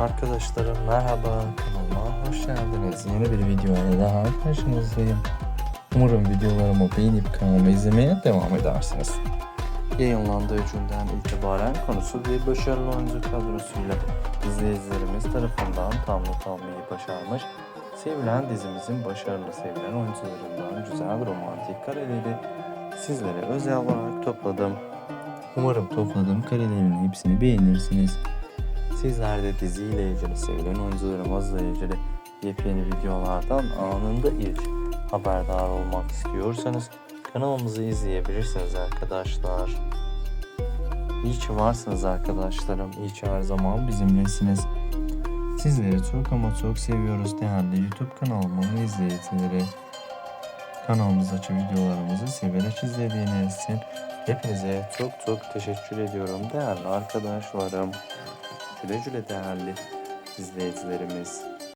Arkadaşlarım merhaba kanalıma hoş geldiniz. Yeni bir videoyla daha karşınızdayım. Umarım videolarımı beğenip kanalımı izlemeye devam edersiniz. Yayınlandığı günden itibaren konusu bir başarılı oyuncu kadrosuyla izleyicilerimiz tarafından tam not almayı başarmış. Sevilen dizimizin başarılı sevilen oyuncularından güzel romantik kareleri sizlere özel olarak topladım. Umarım topladığım karelerin hepsini beğenirsiniz. Sizler de diziyle ilgili sevilen oyuncularımızla ilgili yepyeni videolardan anında ilk haberdar olmak istiyorsanız kanalımızı izleyebilirsiniz arkadaşlar. İyi ki varsınız arkadaşlarım. İyi ki her zaman bizimlesiniz. Sizleri çok ama çok seviyoruz değerli YouTube kanalımın izleyicileri. Kanalımızdaki videolarımızı severek izlediğiniz için hepinize çok çok teşekkür ediyorum değerli arkadaşlarım. Güle değerli izleyicilerimiz.